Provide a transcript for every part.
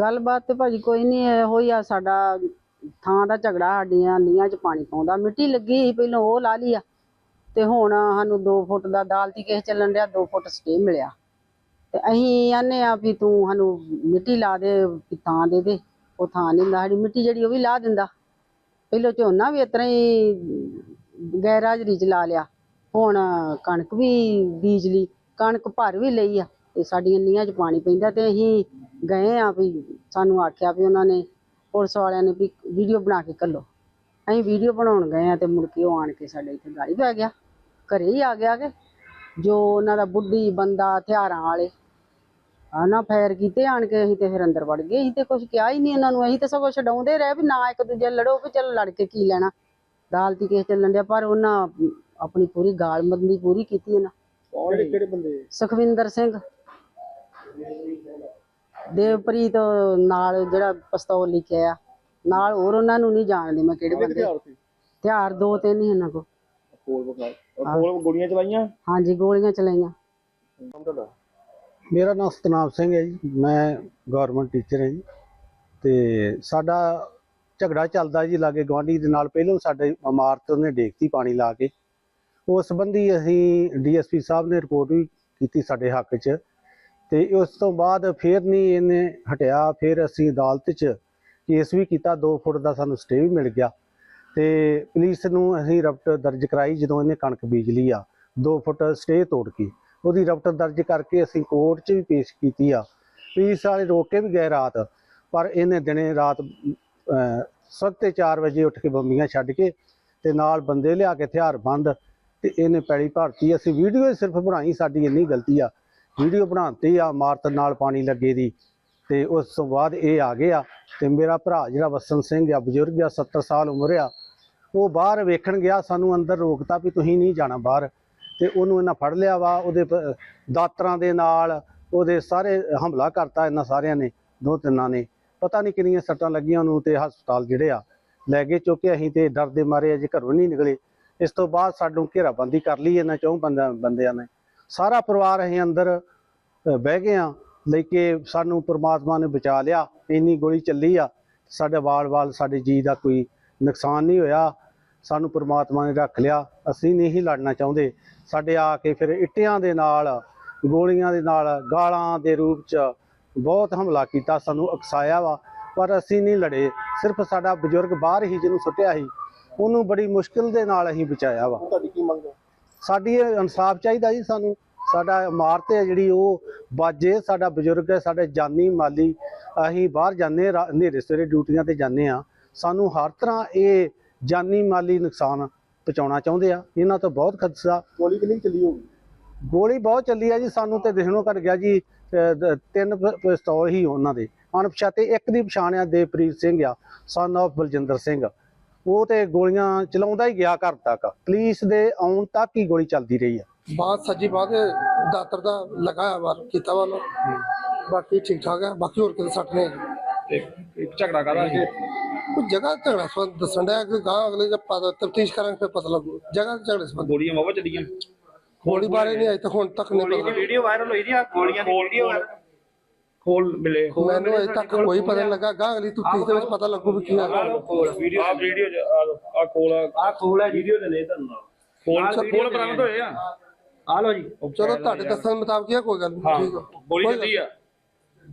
ਗੱਲਬਾਤ ਤੇ ਭਾਜੀ ਕੋਈ ਨਹੀਂ ਇਹੋ ਹੀ ਆ ਸਾਡਾ ਥਾਂ ਦਾ ਝਗੜਾ ਸਾਡੀਆਂ ਨੀਆਂ 'ਚ ਪਾਣੀ ਪਾਉਂਦਾ। ਮਿੱਟੀ ਲੱਗੀ ਸੀ ਪਹਿਲਾਂ ਉਹ ਲਾ ਲਈ ਆ, ਤੇ ਹੁਣ ਸਾਨੂੰ 2 ਫੁੱਟ ਦਾ ਦਾਲਤੀ ਕੇਸ ਚੱਲਣ ਡਿਆ 2 ਫੁੱਟ ਸਟੇ ਮਿਲਿਆ। ਤੇ ਅਸੀਂ ਆਨੇ ਆ ਵੀ ਤੂੰ ਸਾਨੂੰ ਮਿੱਟੀ ਲਾ ਦੇ, ਵੀ ਥਾਂ ਦੇ ਦੇ, ਉਹ ਥਾਂ ਨਹੀਂ ਹੁੰਦਾ, ਸਾਡੀ ਮਿੱਟੀ ਜਿਹੜੀ ਉਹ ਵੀ ਲਾ ਦਿੰਦਾ। ਪਹਿਲਾਂ ਝੋਨਾ ਵੀ ਇਸ ਤਰ੍ਹਾਂ ਹੀ ਗੈਰਾਜਰੀ ਚ ਲਾ ਲਿਆ। ਹੁਣ ਕਣਕ ਵੀ ਬੀਜ ਲਈ, ਕਣਕ ਭਰ ਵੀ ਲਈ ਆ। ਤੇ ਸਾਡੀਆਂ ਨੀਆਂ 'ਚ ਪਾਣੀ ਪੈਂਦਾ ਤੇ ਅਸੀਂ ਗਏ ਆ ਵੀ ਸਾਨੂੰ ਆਖਿਆ ਵੀ ਉਹਨਾਂ ਨੇ ਪੁਲਿਸ ਵਾਲਿਆਂ ਨੇ ਵੀ ਵੀਡੀਓ ਬਣਾ ਕੇ ਘੱਲੋ ਅਸੀਂ ਵੀਡੀਓ ਬਣਾਉਣ ਗਏ ਆ ਤੇ ਮੁੜ ਕੇ ਉਹ ਆਣ ਕੇ ਸਾਡੇ ਇੱਥੇ ਗਾੜੀ ਪੈ ਗਿਆ। ਘਰੇ ਹੀ ਆ ਗਿਆ ਕਿ ਜੋ ਉਹਨਾਂ ਦਾ ਬੁੱਢੀ ਬੰਦਾ ਹਥਿਆਰਾਂ ਵਾਲੇ ਆਨਾ ਫਾਇਰ ਕੀਤੇ ਆਣ ਕੇ ਅਸੀਂ ਤੇ ਫਿਰ ਅੰਦਰ ਵੜ ਗਏ। ਅਸੀਂ ਤੇ ਕੁਝ ਕਿਹਾ ਹੀ ਨਹੀਂ ਇਹਨਾਂ ਨੂੰ ਅਸੀਂ ਤੇ ਸਗੋਂ ਛਡਾਉਂਦੇ ਰਹੇ ਵੀ ਨਾ ਇੱਕ ਦੂਜੇ ਲੜੋ ਵੀ ਚੱਲ ਲੜ ਕੇ ਕੀ ਲੈਣਾ। ਦਾਲਤੀ ਕੇਸ ਚੱਲਣ ਡਿਆ ਪਰ ਉਹਨਾਂ ਆਪਣੀ ਪੂਰੀ ਗਾਲਮੰਦੀ ਪੂਰੀ ਕੀਤੀ ਉਹਨਾਂ ਕਿਹੜੇ ਕਿਹੜੇ ਬੰਦੇ? ਸੁਖਵਿੰਦਰ ਸਿੰਘ। ਦੇਵਪ੍ਰੀਤ ਨਾਲ ਜਿਹੜਾ ਪਿਸਤੌਲ ਲਿਖਿਆ ਆ ਨਾਲ ਹੋਰ ਉਹਨਾਂ ਨੂੰ ਨਹੀਂ ਜਾਣਦੇ ਮੈਂ ਕਿਹੜੇ ਬੰਦੇ। ਹਥਿਆਰ ਸੀ? ਹਥਿਆਰ ਦੋ ਤਿੰਨ ਹੀ ਇਹਨਾਂ ਕੋਲ। ਕੋਲ ਬਖਾ ਕੋਲ ਗੋਲੀਆਂ ਚਲਾਈਆਂ? ਹਾਂਜੀ ਗੋਲੀਆਂ ਚਲਾਈਆਂ। ਮੇਰਾ ਨਾਮ ਸਤਨਾਮ ਸਿੰਘ ਹੈ ਜੀ। ਮੈਂ ਗਵਰਨਮੈਂਟ ਟੀਚਰ ਹਾਂ ਜੀ। ਤੇ ਸਾਡਾ ਝਗੜਾ ਚੱਲਦਾ ਜੀ ਲਾਗੇ ਗਵਾਂਢੀ ਦੇ ਨਾਲ। ਪਹਿਲਾਂ ਸਾਡੇ ਇਮਾਰਤ ਉਹਨੇ ਡੇਕਤੀ ਪਾਣੀ ਲਾ ਕੇ। ਉਸ ਸੰਬੰਧੀ ਅਸੀਂ ਡੀਐਸਪੀ ਸਾਹਿਬ ਨੇ ਰਿਪੋਰਟ ਵੀ ਕੀਤੀ ਸਾਡੇ ਹੱਕ 'ਚ। ਤੇ ਉਸ ਤੋਂ ਬਾਅਦ ਫਿਰ ਨਹੀਂ ਇਹਨੇ ਹਟਿਆ, ਫਿਰ ਅਸੀਂ ਅਦਾਲਤ 'ਚ ਕੇਸ ਵੀ ਕੀਤਾ 2 ਫੁੱਟ ਦਾ ਸਾਨੂੰ ਸਟੇ ਵੀ ਮਿਲ ਗਿਆ। ਤੇ ਪੁਲਿਸ ਨੂੰ ਅਸੀਂ ਰਪਟ ਦਰਜ ਕਰਾਈ ਜਦੋਂ ਇਹਨੇ ਕਣਕ ਬੀਜ ਲਈ ਆ 2 ਫੁੱਟ ਸਟੇ ਤੋੜ ਕੇ। ਉਹਦੀ ਰਪਟ ਦਰਜ ਕਰਕੇ ਅਸੀਂ ਕੋਰਟ 'ਚ ਵੀ ਪੇਸ਼ ਕੀਤੀ ਆ। ਪੁਲਿਸ ਵਾਲੇ ਰੋਕ ਕੇ ਵੀ ਗਏ ਰਾਤ, ਪਰ ਇਹਨੇ ਦਿਨੇ ਰਾਤ ਸਵਖਤੇ 4 ਵਜੇ ਉੱਠ ਕੇ ਬੰਬੀਆਂ ਛੱਡ ਕੇ ਤੇ ਨਾਲ ਬੰਦੇ ਲਿਆ ਕੇ ਹਥਿਆਰ ਬੰਦ ਤੇ ਇਹਨੇ ਪੈਲੀ ਭਰਤੀ। ਅਸੀਂ ਵੀਡੀਓ ਸਿਰਫ ਬਣਾਈ, ਸਾਡੀ ਇੰਨੀ ਗਲਤੀ ਆ। ਵੀਡੀਓ ਬਣਾਉਂਦੇ ਆ, ਮਾਰਤ ਨਾਲ ਪਾਣੀ ਲੱਗੇ ਦੀ। ਤੇ ਉਸ ਤੋਂ ਬਾਅਦ ਇਹ ਆ ਗਏ ਆ ਤੇ ਮੇਰਾ ਭਰਾ ਜਿਹੜਾ ਵਸਨ ਸਿੰਘ ਆ, ਬਜ਼ੁਰਗ ਆ 70 ਸਾਲ ਉਮਰ ਆ, ਉਹ ਬਾਹਰ ਵੇਖਣ ਗਿਆ, ਸਾਨੂੰ ਅੰਦਰ ਰੋਕਤਾ ਵੀ ਤੁਸੀਂ ਨਹੀਂ ਜਾਣਾ ਬਾਹਰ। ਤੇ ਉਹਨੂੰ ਇਹਨਾਂ ਫੜ ਲਿਆ ਵਾ, ਉਹਦੇ ਪ- ਦਾਤਰਾਂ ਦੇ ਨਾਲ, ਉਹਦੇ ਸਾਰੇ ਹਮਲਾ ਕਰਤਾ ਇਹਨਾਂ ਸਾਰਿਆਂ ਨੇ, ਦੋ ਤਿੰਨਾਂ ਨੇ। ਪਤਾ ਨਹੀਂ ਕਿੰਨੀਆਂ ਸੱਟਾਂ ਲੱਗੀਆਂ ਉਹਨੂੰ ਤੇ ਹਸਪਤਾਲ ਜਿਹੜੇ ਆ, ਲੈ ਕੇ ਚੁੱਕੇ, ਅਸੀਂ ਤੇ ਡਰ ਦੇ ਮਾਰੇ, ਅਜੇ ਘਰੋਂ ਨਹੀਂ ਨਿਕਲੇ। ਇਸ ਤੋਂ ਬਾਅਦ ਸਾਨੂੰ ਘੇਰਾਬੰਦੀ ਕਰ ਲਈ ਇਹਨਾਂ ਚੌਂ ਬੰਦਿਆਂ ਬੰਦਿਆਂ ਨੇ। ਸਾਰਾ ਪਰਿਵਾਰ ਅਸੀਂ ਅੰਦਰ ਬਹਿ ਗਏ ਆ ਲੈ ਕੇ ਸਾਨੂੰ ਪ੍ਰਮਾਤਮਾ ਨੇ ਬਚਾ ਲਿਆ, ਇੰਨੀ ਗੋਲੀ ਚੱਲੀ ਆ, ਸਾਡੇ ਵਾਲ-ਵਾਲ ਸਾਡੇ ਜੀ ਦਾ ਕੋਈ ਨੁਕਸਾਨ ਨਹੀਂ ਹੋਇਆ, ਸਾਨੂੰ ਪ੍ਰਮਾਤਮਾ ਨੇ ਰੱਖ ਲਿਆ, ਅਸੀਂ ਨਹੀਂ ਲੜਨਾ ਚਾਹੁੰਦੇ, ਸਾਡੇ ਆ ਕੇ ਫਿਰ ਇੱਟਿਆਂ ਦੇ ਨਾਲ, ਗੋਲੀਆਂ ਦੇ ਨਾਲ, ਗਾਲਾਂ ਦੇ ਰੂਪ ਚ ਬਹੁਤ ਹਮਲਾ ਕੀਤਾ, ਸਾਨੂੰ ਉਕਸਾਇਆ ਵਾ, ਪਰ ਅਸੀਂ ਨਹੀਂ ਲੜੇ, ਸਿਰਫ ਸਾਡਾ ਬਜ਼ੁਰਗ ਬਾਹਰ ਹੀ ਜਿਹਨੂੰ ਸੁੱਟਿਆ ਸੀ, ਉਹਨੂੰ ਬੜੀ ਮੁਸ਼ਕਿਲ ਦੇ ਨਾਲ ਅਸੀਂ ਬਚਾਇਆ ਵਾ। ਤੁਹਾਡੀ ਕੀ ਮੰਗ ਹੈ? ਸਾਡੀ ਇਹ ਇਨਸਾਫ ਚਾਹੀਦਾ ਜੀ ਸਾਨੂੰ। ਸਾਡਾ ਇਮਾਰਤ ਹੈ ਜਿਹੜੀ ਉਹ ਬਾਜੇ ਸਾਡਾ ਬਜ਼ੁਰਗ ਹੈ ਸਾਡੇ ਜਾਨੀ ਮਾਲੀ ਅਸੀਂ ਬਾਹਰ ਜਾਂਦੇ ਹਨੇਰੇ ਸਵੇਰੇ ਡਿਊਟੀਆਂ ਤੇ ਜਾਂਦੇ ਆ ਸਾਨੂੰ ਹਰ ਤਰ੍ਹਾਂ ਇਹ ਜਾਨੀ ਮਾਲੀ ਨੁਕਸਾਨ ਪਹੁੰਚਾਉਣਾ ਚਾਹੁੰਦੇ ਆ। ਇਹਨਾਂ ਤੋਂ ਬਹੁਤ ਖਦਸ਼ਾ। ਗੋਲੀ ਕਿੰਨੀ ਚੱਲੀ ਹੋਊਗੀ? ਗੋਲੀ ਬਹੁਤ ਚੱਲੀ ਆ ਜੀ ਸਾਨੂੰ ਤੇ ਦਿਖਣੋਂ ਘਟ ਗਿਆ ਜੀ ਤਿੰਨ ਪਿਸਤੌਲ ਹੀ ਉਹਨਾਂ ਦੇ। ਅਣਪਛਾਤੇ ਇੱਕ ਦੀ ਪਛਾਣ ਆ ਦੇਵਪ੍ਰੀਤ ਸਿੰਘ ਆ ਸਨ of ਬਲਜਿੰਦਰ ਸਿੰਘ। ਉਹ ਤੇ ਗੋਲੀਆਂ ਚਲਾਉਂਦਾ ਹੀ ਗਿਆ ਘਰ ਤੱਕ। ਪੁਲਿਸ ਦੇ ਆਉਣ ਤੱਕ ਹੀ ਗੋਲੀ ਚੱਲਦੀ ਰਹੀ ਆ। ਬਾਤ ਸੱਜੀ ਬਾਤ ਹੈ ਦਾਤਰ ਦਾ ਲਗਾਇਆ ਵਾਰ ਕੀਤਾ ਵਾਲੋ ਬਾਕੀ ਠੀਕ ਠਾਕ ਹੈ ਬਾਕੀ ਹੋਰ ਕਿਤੇ ਸੱਟ ਨਹੀਂ ਇੱਕ ਝਗੜਾ ਕਾਦਾ ਸੀ? ਕੋਈ ਜਗ੍ਹਾ ਝਗੜਾ ਸਬੰਧ ਦੱਸਣ ਦਾ ਕਿ ਗਾਂ ਅਗਲੇ ਜਦ ਪਤਾ ਤਫਤੀਸ਼ ਕਰਾਂਗੇ ਫਿਰ ਪਤਾ ਲੱਗੂ। ਜਗ੍ਹਾ ਤੇ ਝਗੜੇ ਸਬੰਧ। ਗੋਲੀਆਂ ਵਾਵਾ ਚੱਲੀਆਂ? ਗੋਲੀ ਬਾਰੇ ਨਹੀਂ ਅਜੇ ਤੱਕ ਹੁਣ ਤੱਕ ਨਹੀਂ ਪਤਾ ਵੀਡੀਓ ਵਾਇਰਲ ਹੋਈ ਦੀ ਆ? ਗੋਲੀਆਂ ਦੀ ਵੀਡੀਓ ਖੋਲ ਮਿਲੇ। ਮੈਨੂੰ ਅਜੇ ਤੱਕ ਕੋਈ ਪਤਾ ਨਹੀਂ ਲੱਗਾ। ਗਾਂ ਅਗਲੀ ਤਫਤੀਸ਼ ਦੇ ਵਿੱਚ ਪਤਾ ਲੱਗੂ ਵੀ ਕੀ ਹੈ ਵੀਡੀਓ ਆ ਵੀਡੀਓ ਆ ਕੋਲ ਆ। ਖੋਲ ਹੈ ਵੀਡੀਓ ਦੇ ਨੇ ਤੁਹਾਨੂੰ ਕੋਲ ਕੋਲ ਬਰਾਮਦ ਹੋਏ ਆ। ਆ ਲੋ ਜੀ। ਚਲੋ ਤੁਹਾਡੇ ਦੱਸਣ ਮੁਤਾਬਕ ਹੀ ਕੋਈ ਗੱਲ ਨਹੀਂ ਠੀਕ ਹੈ ਗੋਲੀ ਚੱਲੀ ਆ।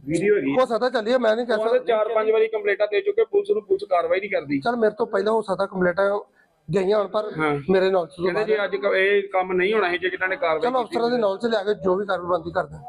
ਵੀਡੀਓ ਹੈਗੀ। ਹੋ ਸਕਦਾ ਚੱਲੀਏ ਮੈਂ ਨਹੀਂ ਕਹਿ ਸਕਦਾ। ਚਾਰ ਪੰਜ ਵਾਰੀ ਕੰਪਲੇਂਟਾਂ ਦੇ ਚੁੱਕੇ ਪੁਲਿਸ ਨੂੰ ਪੁਲਿਸ ਕਾਰਵਾਈ ਨਹੀਂ ਕਰਦੀ। ਚਲ ਮੇਰੇ ਤੋਂ ਪਹਿਲਾਂ ਹੋ ਸਕਦਾ ਕੰਪਲੀਟਾਂ ਗਈਆਂ ਹੋਣ ਪਰ ਮੇਰੇ ਨਾਲ ਕਹਿੰਦੇ ਜੇ ਅੱਜ ਕ- ਇਹ ਕੰਮ ਨਹੀਂ ਹੋਣਾ ਸੀ ਜੇ ਕਿਨਾਂ ਨੇ ਕਾਰਵਾਈ ਚਲੋ ਅਫਸਰਾਂ ਦੇ ਨਾਲ ਚ ਲਿਆ ਕੇ ਜੋ ਵੀ ਕਾਰਵਾਈ ਬੰਦੀ ਕਰਦੇ